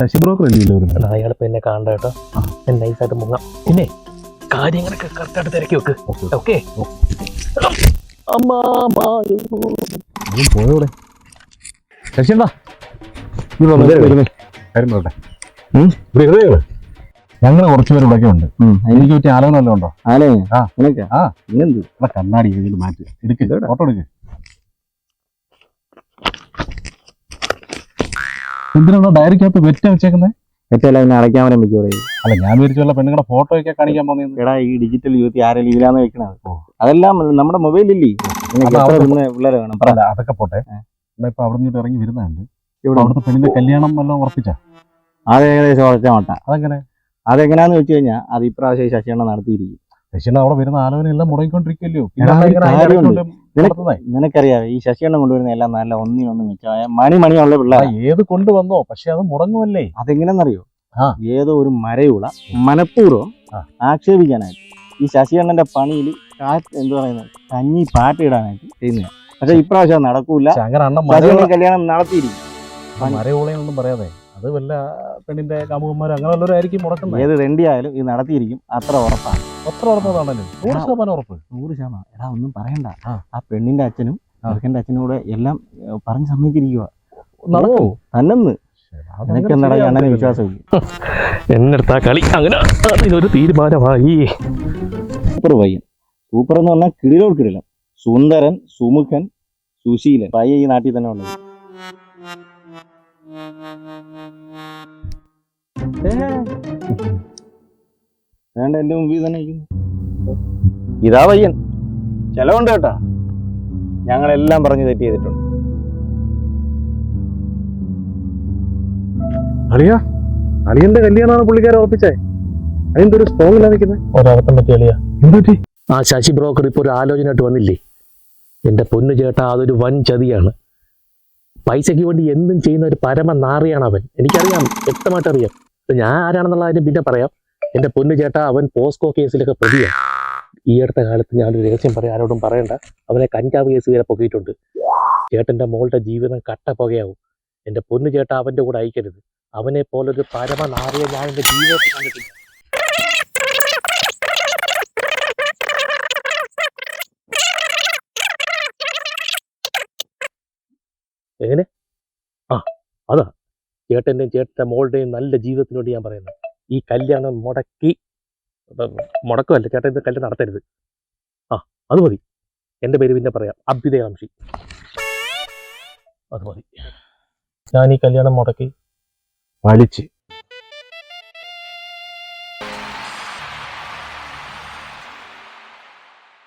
Sasi broker വരുന്നത് എന്നാ അയാളിപ്പോ എന്നെ കാണണ്ട കേട്ടോ. ഞാൻ നൈസായിട്ട് മുങ്ങാം. പിന്നെ കാര്യങ്ങളൊക്കെ കറക്റ്റായിട്ട് തിരക്കി വെക്ക്. ഓക്കെ. പോയോടെ? ശശി എന്താ ഞങ്ങൾ ഇവിടെ കുറച്ച് പേര് ഇവിടെയൊക്കെ ഉണ്ട്. എനിക്ക് പറ്റിയ ആലോചന വല്ലതും ഉണ്ടോ? ആലോചന? ആ. ആ. ഇവിടെ കണ്ണാടി മാറ്റി. എടുക്കില്ല ഫോട്ടോ എടുക്ക്. എന്തിനാണോ ഡയറിക്കകത്ത് വെറ്റ വെച്ചേക്കുന്നത് വെറ്റല്ല എന്നെ അടയ്ക്കാൻ വരാൻ വെക്കൂടെ അല്ല ഞാൻ വിരിച്ചുള്ള പെണ്ണുങ്ങളുടെ ഫോട്ടോ ഒക്കെ കാണിക്കാൻ പോകുന്നത് എടാ ഈ ഡിജിറ്റൽ യൂത്ത് ആരെങ്കിലും ഇതിലാന്ന് വെക്കണത്. അതെല്ലാം നമ്മുടെ മൊബൈലില്ലേ പിള്ളേരെ വേണം. അല്ല അതൊക്കെ പോട്ടെ. ഇപ്പൊ അവിടെ നിന്ന് ഇറങ്ങി വരുന്നുണ്ട് ഇവിടെ അവിടുത്തെ പെണ്ണിന്റെ കല്യാണം വല്ലതും ഉറപ്പിച്ചാ? അത് ഏകദേശം ഉറച്ച മട്ട. അതെങ്ങനെ? അതെങ്ങനെയാന്ന് വെച്ച് കഴിഞ്ഞാൽ അത് ഇപ്രാവശ്യം ശശിയണ്ണ നടത്തിയിരിക്കും. ശശിയുടെ അവിടെ വരുന്ന ആലോചന എല്ലാം മുടങ്ങിക്കൊണ്ടിരിക്കല്ലോ. നിനക്കറിയാം ഈ ശശിയണ്ണ കൊണ്ടുവരുന്ന എല്ലാം നല്ല ഒന്നിനൊന്നും മിച്ചമായ മണി മണിയുള്ള പിള്ളേർ ഏത് കൊണ്ടുവന്നോ പക്ഷെ അത് മുടങ്ങുമല്ലേ? അതെങ്ങനെയെന്നറിയോ. ഏതോ ഒരു മരയുള്ള മനഃപൂർവം. ആക്ഷേപിക്കാനായിട്ട് ഈ ശശിയണ്ണന്റെ പണിയിൽ കാറ്റ് എന്ത് പറയുന്നത് കഞ്ഞി പാട്ടിടാനായിട്ട് ചെയ്യുന്നത് പക്ഷെ ഇപ്രാവശ്യം നടക്കൂല. കല്യാണം നടത്തിയിരിക്കും. മരയൂളയൊന്നും പറയാതെ. അത് വല്ല പെണ്ണിന്റെ കാമുകന്മാരും അങ്ങനെ വല്ലവരും ആയിരിക്കും മുടക്കുന്നത് ഏത് രണ്ടിയായാലും ഇത് നടത്തിയിരിക്കും. അത്ര ഉറപ്പാണ്. എത്ര ഉറപ്പതാണല്ലോ? നൂറ് ശതമാനം ഉറപ്പ്. നൂറ് ശതമാനം. എടാ ഒന്നും പറയണ്ട. ആ. പെണ്ണിന്റെ അച്ഛനും അവർക്കെന്റെ ചെറുക്കന്റെ അച്ഛനും കൂടെ എല്ലാം പറഞ്ഞ് സമ്മതിച്ചിരിക്കുക നടക്കോ. തന്നെന്ന്. അണ്ണനെ ശരിയാവത്തില്ല. വിശ്വാസമില്ല എന്നെടുത്ത കളി. അങ്ങനെ ഇതൊരു തീരുമാനമായി. സൂപ്പർ പയ്യൻ. സൂപ്പർ എന്ന് പറഞ്ഞാൽ കിടിലോട് കിടിലം. സുന്ദരൻ സുമുഖൻ സുശീലൻ. പയ്യ ഈ നാട്ടിൽ തന്നെ ഉള്ളത്. ഏ. വേണ്ട എന്റെ മുമ്പിൽ തന്നെ ഇതാ പയ്യൻ. ചെലവുണ്ട് കേട്ടാ. ഞങ്ങളെല്ലാം പറഞ്ഞു തെറ്റ് ചെയ്തിട്ടുണ്ട്. അളിയ അളിയന്റെ കല്യാണമാണ് പുള്ളിക്കാരെ ഉറപ്പിച്ചേ. അതിന്റെ ഒരു സ്ട്രോങ് നിൽക്കുന്നത് ഒരർത്ഥം ആ ശശി ബ്രോക്കർ ഇപ്പോൾ ഒരു ആലോചനയായിട്ട് വന്നില്ലേ? എന്റെ പൊന്നു ചേട്ടാ അതൊരു വൻ ചതിയാണ്. പൈസയ്ക്ക് വേണ്ടി എന്തും ചെയ്യുന്ന ഒരു പരമ നാറിയാണ് അവൻ. എനിക്കറിയാം വ്യക്തമായിട്ട് അറിയാം ഞാൻ ആരാണെന്നുള്ള കാര്യം പിന്നെ പറയാം. എന്റെ പൊന്നു ചേട്ടാ അവൻ പോസ്കോ കേസിലൊക്കെ പ്രതിയാണ് ഈ അടുത്ത കാലത്ത് ഞാനൊരു രഹസ്യം പറയാൻ ആരോടും പറയണ്ട. അവനെ കഞ്ചാവ് കേസ് വരെ പൊക്കിയിട്ടുണ്ട്. ചേട്ടന്റെ മോളുടെ ജീവിതം കട്ട പുകയാവും. എന്റെ പൊന്നു ചേട്ടാ അവന്റെ കൂടെ അയക്കരുത്. അവനെ പോലൊരു പരമ നാറിയ ഞാൻ എന്റെ ജീവിതത്തിൽ കണ്ടിട്ടില്ല. എങ്ങനെ? ആ അതാ. ചേട്ടന്റെയും ചേട്ടന്റെ മോളുടെയും നല്ല ജീവിതത്തിനോട് ഞാൻ പറയുന്നത് ഈ കല്യാണം മുടക്കി മുടക്കമല്ല ചേട്ടൻ ഇത് കല്യാണം നടത്തരുത്. ആ അത് മതി. എന്റെ പേര് പിന്നെ പറയാം. അഭ്യുദയാംഷി അത് മതി. ഞാൻ ഈ കല്യാണം മുടക്കി പഴിച്ച്